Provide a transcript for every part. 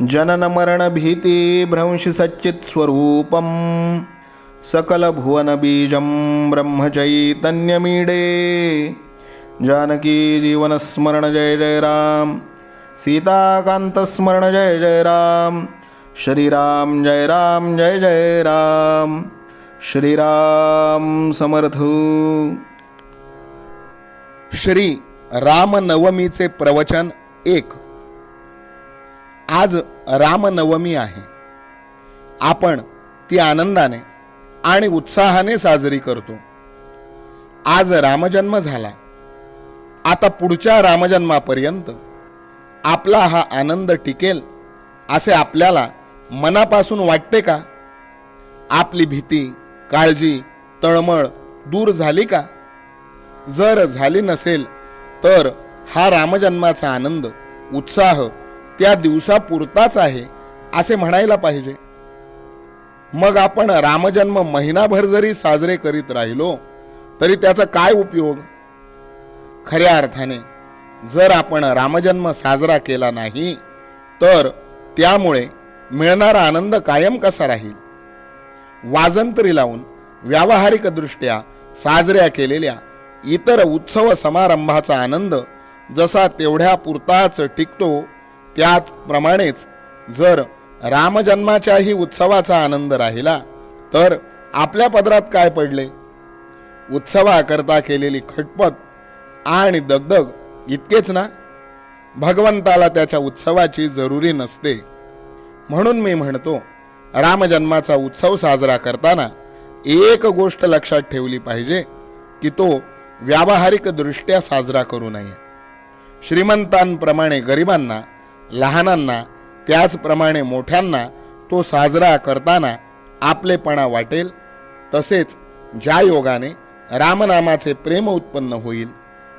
जननमरणभीतिभ्रंशिसच्चित्स्वरूपं सकलभुवनबीजं ब्रह्मचैतन्यमीडे जानकी जीवनस्मरण जय जय राम। सीताकान्तस्मरण जय जय राम। श्रीराम जय राम जय जय राम। श्रीराम समर्थ। श्री रामनवमीचे प्रवचन एक। आज रामनवमी आहे. आपण ती आनंदाने आणि उत्साहाने साजरी करतो. आज रामजन्म झाला. आता पुढच्या रामजन्मापर्यंत आपला हा आनंद टिकेल असे आपल्याला मनापासून वाटते का? आपली भीती काळजी तळमळ दूर झाली का? जर झाली नसेल तर हा रामजन्माचा आनंद उत्साह त्या दिवसापुरताच आहे असे म्हणायला पाहिजे. मग आपण रामजन्म महिनाभर जरी साजरे करीत राहिलो तरी त्याचा काय उपयोग? खऱ्या अर्थाने जर आपण रामजन्म साजरा केला नाही तर त्यामुळे मिळणारा आनंद कायम कसा राहील? वाजंत्री लावून व्यावहारिकदृष्ट्या साजऱ्या केलेल्या इतर उत्सव समारंभाचा आनंद जसा तेवढ्या पुरताच टिकतो त्याचप्रमाणेच जर रामजन्माच्याही उत्सवाचा आनंद राहिला तर आपल्या पदरात काय पडले? उत्सवाकरता केलेली खटपत आणि दगदग इतकेच ना? भगवंताला त्याच्या उत्सवाची जरुरी नसते. म्हणून मी म्हणतो रामजन्माचा उत्सव साजरा करताना एक गोष्ट लक्षात ठेवली पाहिजे की तो व्यावहारिकदृष्ट्या साजरा करू नये. श्रीमंतांप्रमाणे गरिबांना लहानांना त्याचप्रमाणे मोठ्यांना तो साजरा करताना आपलेपणा वाटेल. तसेच ज्या योगाने रामनामाचे प्रेम उत्पन्न होईल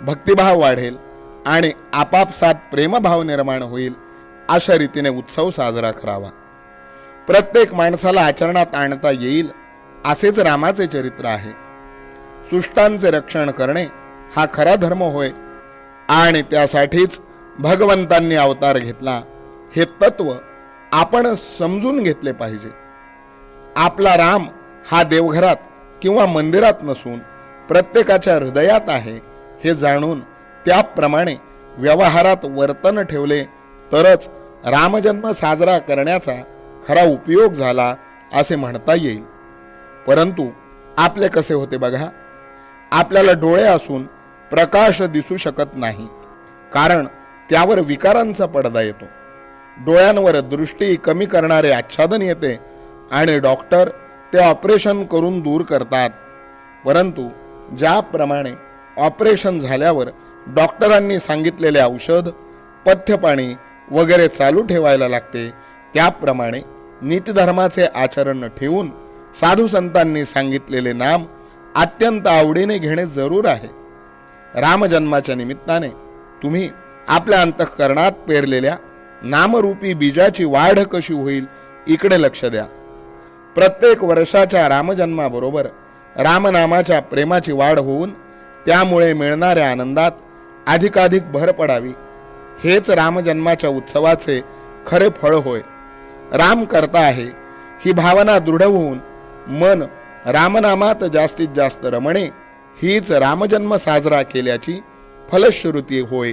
भक्तिभाव वाढेल आणि आपापसात प्रेमभाव निर्माण होईल अशा रीतीने उत्सव साजरा करावा. प्रत्येक माणसाला आचरणात आणता येईल असेच रामाचे चरित्र आहे. सुष्टांचे रक्षण करणे हा खरा धर्म होय आणि त्यासाठीच भगवंतांनी अवतार घेतला हे तत्व आपण समजून घेतले पाहिजे. आपला राम हा देवघरात किंवा मंदिरात नसून प्रत्येकाच्या हृदयात आहे हे जाणून त्याप्रमाणे व्यवहारात वर्तन ठेवले तरच रामजन्म साजरा करण्याचा खरा उपयोग झाला असे म्हणता येईल. परंतु आपले कसे होते बघा? आपल्याला डोळे असून प्रकाश दिसू शकत नाही. कारण त्यावर विकारांचा पडदा येतो. डोळ्यांवर दृष्टी कमी करणारे आच्छादन येते आणि डॉक्टर ते ऑपरेशन करून दूर करतात. परंतु ज्याप्रमाणे ऑपरेशन झाल्यावर डॉक्टरांनी सांगितलेले औषध पथ्यपाणी वगैरे चालू ठेवायला लागते त्याप्रमाणे नीतिधर्माचे आचरण ठेवून साधू संतांनी सांगितलेले नाम अत्यंत आवडीने घेणे जरूर आहे. रामजन्माच्या निमित्ताने तुम्ही आपल्या अंतःकरणात पेरलेल्या नामरूपी बीजाची वाढ कशी होईल इकडे लक्ष द्या. प्रत्येक वर्षाच्या रामजन्माबरोबर रामनामाच्या प्रेमाची वाढ होऊन त्यामुळे मिळणाऱ्या आनंदात अधिकाधिक भर पडावी. हेच रामजन्माच्या उत्सवाचे खरे फळ होय. राम करता आहे ही भावना दृढ होऊन मन रामनामात जास्तीत जास्त रमणे हीच रामजन्म साजरा केल्याची फलश्रुती होय.